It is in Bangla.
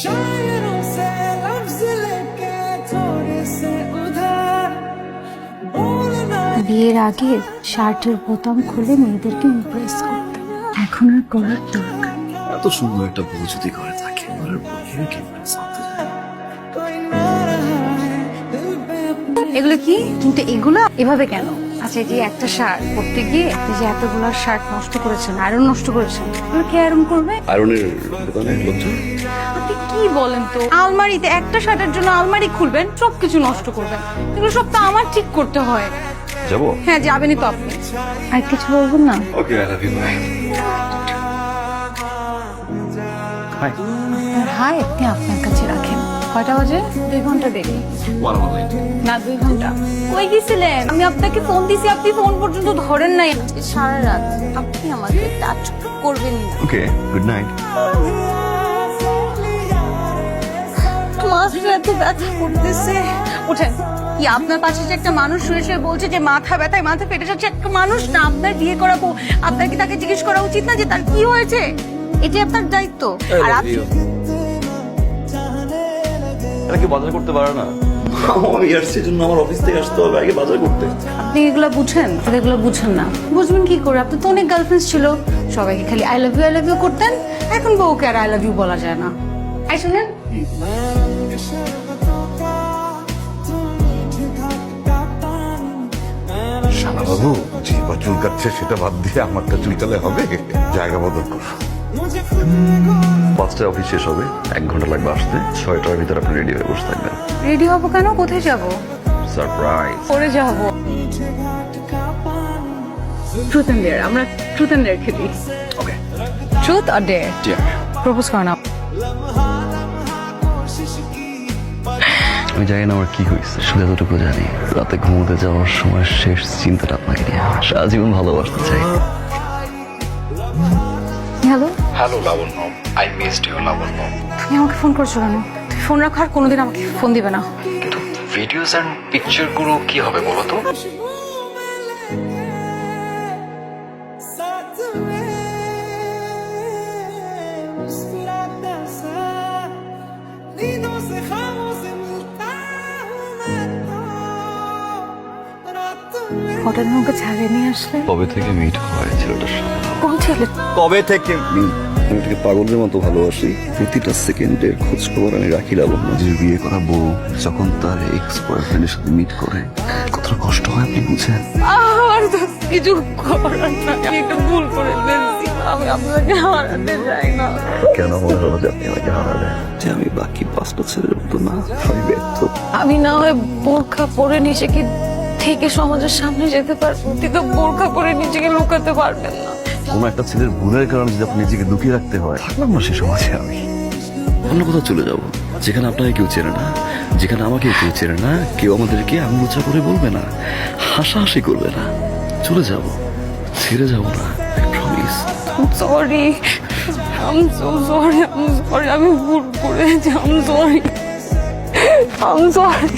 शायरों से लफ्ज लेके थोड़े से उधार बोलना বিয়ের আগে শার্টের বোতাম খুলে মেয়েদেরকে ইমপ্রেস করতাম এখন আর করার দরকার নেই। এত সুন্দর একটা বউ যদি ঘরে থাকে ঘরের বউকে কি করে সামতে যায় कोई ना रहा है दिल पे अपने এগুলো কি কিন্তু এগুলো এভাবে কেন আচ্ছা এই যে একটা শার্ট পরতে গিয়ে আপনি যে এতগুলো শার্ট নষ্ট করেছেন আয়রন নষ্ট করেছেন এগুলো কে আয়রন করবে? আয়রনের দোকানে লোকজন। আপনি কি বলেন তো? আলমারিতে একটা শার্টের জন্য আলমারি খুলবেন সব কিছু নষ্ট করবেন। এগুলো সব তো আমার ঠিক করতে হয়। যাব? হ্যাঁ যাবেনই তো আপনি। আর কিছু বলবেন না? Okay I love you bye hi hi আপনি আপনার কাছে রাখেন। কয়টা বাজে? দুই ঘণ্টা দেরি। না দুই ঘণ্টা। কই গেছিলেন? আমি আপনাকে ফোন দিছি আপনি ফোন পর্যন্ত ধরেন নাই। সারা রাত আপনি আমাকে টাচ করবেন না। ওকে গুড নাইট মাথা এত ব্যথা করতেছে। ওঠেন কি আপনার পাশে যে একটা মানুষ শুয়ে শুয়ে বলছে যে মাথা ব্যথায় মাথা ফেটে যাচ্ছে। একটা মানুষ না আপনার বিয়ে করাবো। আপনার কি তাকে জিজ্ঞেস করা উচিত না যে তার কি হয়েছে? এটি আপনার দায়িত্ব। আর আপনি এটা কি বাজার করতে পারে না? আমি আসছি জন্য আমার অফিস থেকে আসতে হবে আগে বাজার করতে। আপনি এগুলো বুঝেন? আপনি এগুলো বুঝেন না। বুঝবেন কি করে? আপনি তো অনেক গার্লফ্রেন্ডস ছিল। সবাইকে খালি I love you I love you করতেন। এখন বউকে আর আই লাভ ইউ বলা যায় না। আই শুনেন। শালা বাবু যে বা চুল কাটছে সেটা বাদ দিয়ে আমারটা চুলকালে হবে? জায়গা বদল করো। পাঁচটায় অফিস শেষ হবে এক ঘণ্টা লাগবে আসতে ছয়টার ভিতরে আপনি রেডি হয়ে বসে থাকবেন। রেডি হব কেন? কোথায় যাব? সারপ্রাইজ পরে যাব। ট্রুথ এন্ড ডেয়ার আমরা ট্রুথ এন্ড ডেয়ার খেলি। ওকে ট্রুথ আর ডেয়ার প্রপোজ করো না। আমি জানি না আমার কি হয়েছে শুধু এতটুকু জানি। রাতে ঘুমোতে যাওয়ার সময় শেষ চিন্তাটা আপনাকে নিয়ে। সারা জীবন ভালোবাসতে চাই। Hello? Hello Labanya. I missed you Labanya. তুমি আমাকে ফোন করছ কেন? তুমি ফোন রাখার কোনোদিন আমাকে ফোন দিবে না। কিন্তু ভিডিওস অ্যান্ড পিকচারগুলো কি হবে বলো তো? হঠাৎ আমাকে ছাড়িয়ে নিয়ে আসলে? কবে থেকে মিট হয়েছিল ওটার ছেলে কবে থেকে? আমি তাকে পাগলের মতো ভালোবাসি। প্রতিটা সেকেন্ডের খোঁজ খবর আমি রাখি লাবণ্য যে বিয়ে করা বউ যখন তার এক্স বয়ফ্রেন্ডের সাথে মিট করে কতটা কষ্ট হয় আপনি বুঝেন? আর তো কিছু করার নাই। আমি একটা ভুল করে ফেলছি। আমি আপনাকে হারাতে চাই না। কেন মনে হলো যে আপনি আমাকে হারাবেন? যে আমি বাকি পাঁচটা ছেলের মতো না আমি ব্যর্থ। আমি না হয় বোরখা পরে নিজেকে থেকে সমাজের সামনে যেতে পারব কিন্তু বোরখা পরে নিজেকে লুকাতে পারবেন না। কোনো একটা ছেলের ভুলের কারণে যদি আপনি নিজেকে লুকিয়ে রাখতে হয় থাকলাম না সে সমাজে আমি। অন্য কোথাও চলে যাব। যেখানে আপনাকে কেউ চেনে না যেখানে আমাকে কেউ চেনে না কেউ আমাদেরকে আঙুলচা করে বলবে না হাসাহাসি করবে না। চলে যাব। ছেড়ে যাব না promise sorry I'm so sorry I'm sorry আমি ভুল করেছি আম সরি আম সরি